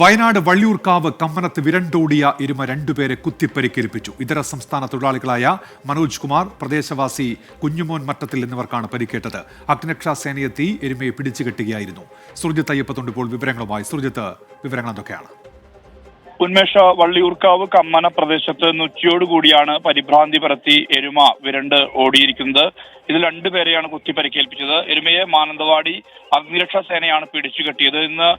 വയനാട് വള്ളിയൂർക്കാവ് കമ്മനത്ത് വിരണ്ടോടിയ എരുമ രണ്ടുപേരെ കുത്തിപ്പരിക്കേൽപ്പിച്ചു. ഇതര സംസ്ഥാന തൊഴിലാളികളായ മനോജ് കുമാർ പ്രദേശവാസി കുഞ്ഞുമോൻ മറ്റത്തിൽ എന്നിവർക്കാണ് പരിക്കേറ്റത്. അഗ്നിരക്ഷാ സേനയെത്തി എരുമയെ പിടിച്ചുകെട്ടുകയായിരുന്നു. സുർജിത്ത് അയ്യപ്പത്തുണ്ട് ഇപ്പോൾ വിവരങ്ങളുമായി. സുർജിത്ത് വിവരങ്ങൾ എന്തൊക്കെയാണ് ഉന്മേഷ വള്ളിയൂർക്കാവ് കമ്മന പ്രദേശത്ത് ഇന്ന് കൂടിയാണ് പരിഭ്രാന്തി പരത്തി എരുമ വിരണ്ട് ഓടിയിരിക്കുന്നത്. ഇതിൽ രണ്ടുപേരെയാണ് കുത്തി പരിക്കേൽപ്പിച്ചത്. എരുമയെ മാനന്തവാടി അഗ്നിരക്ഷാ സേനയാണ് പിടിച്ചു കെട്ടിയത്. ഇന്ന്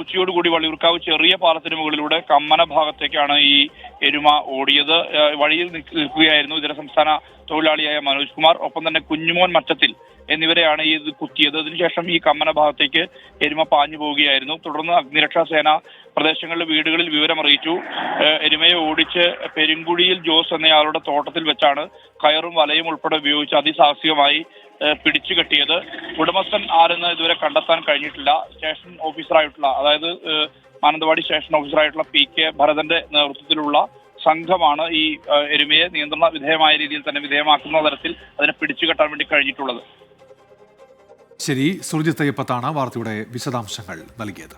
ഉച്ചയോടുകൂടി വള്ളിയൂർക്കാവ് ചെറിയ പാലത്തിന് മുകളിലൂടെ കമ്മന ഭാഗത്തേക്കാണ് ഈ എരുമ ഓടിയത് വഴിയിൽ നിൽക്ക- നിൽക്കുകയായിരുന്നു ഇതര സംസ്ഥാന തൊഴിലാളിയായ മനോജ് കുമാർ. ഒപ്പം തന്നെ കുഞ്ഞുമോൻ മറ്റത്തിൽ എന്നിവരെയാണ് ഈ ഇത് കുത്തിയത്. അതിനുശേഷം ഈ കമ്മന ഭാഗത്തേക്ക് എരുമ പാഞ്ഞു പോവുകയായിരുന്നു. തുടർന്ന് അഗ്നിരക്ഷാ സേന പ്രദേശങ്ങളിലെ വീടുകളിൽ വിവരമറിയിച്ചു എരുമയെ ഓടിച്ച് പെരുങ്കുഴിയിൽ ജോസ് എന്നയാളുടെ തോട്ടത്തിൽ വെച്ചാണ് കയറും വലയും ഉൾപ്പെടെ ഉപയോഗിച്ച് അതിസാഹസികമായി പിടിച്ചു കെട്ടിയത്. ഉടമസ്ഥൻ ആരെന്ന് ഇതുവരെ കണ്ടെത്താൻ കഴിഞ്ഞിട്ടില്ല. സ്റ്റേഷൻ ഓഫീസറായിട്ടുള്ള അതായത് മാനന്തവാടി സ്റ്റേഷൻ ഓഫീസറായിട്ടുള്ള പി കെ ഭരതന്റെ നേതൃത്വത്തിലുള്ള സംഘമാണ് ഈ എരുമയെ നിയന്ത്രണ വിധേയമായ രീതിയിൽ തന്നെ വിധേയമാക്കുന്ന തരത്തിൽ അതിനെ പിടിച്ചു കെട്ടാൻ വേണ്ടി കഴിഞ്ഞിട്ടുള്ളത്. ശരി അയ്യപ്പത്താണ് വാർത്തയുടെ വിശദാംശങ്ങൾ നൽകിയത്.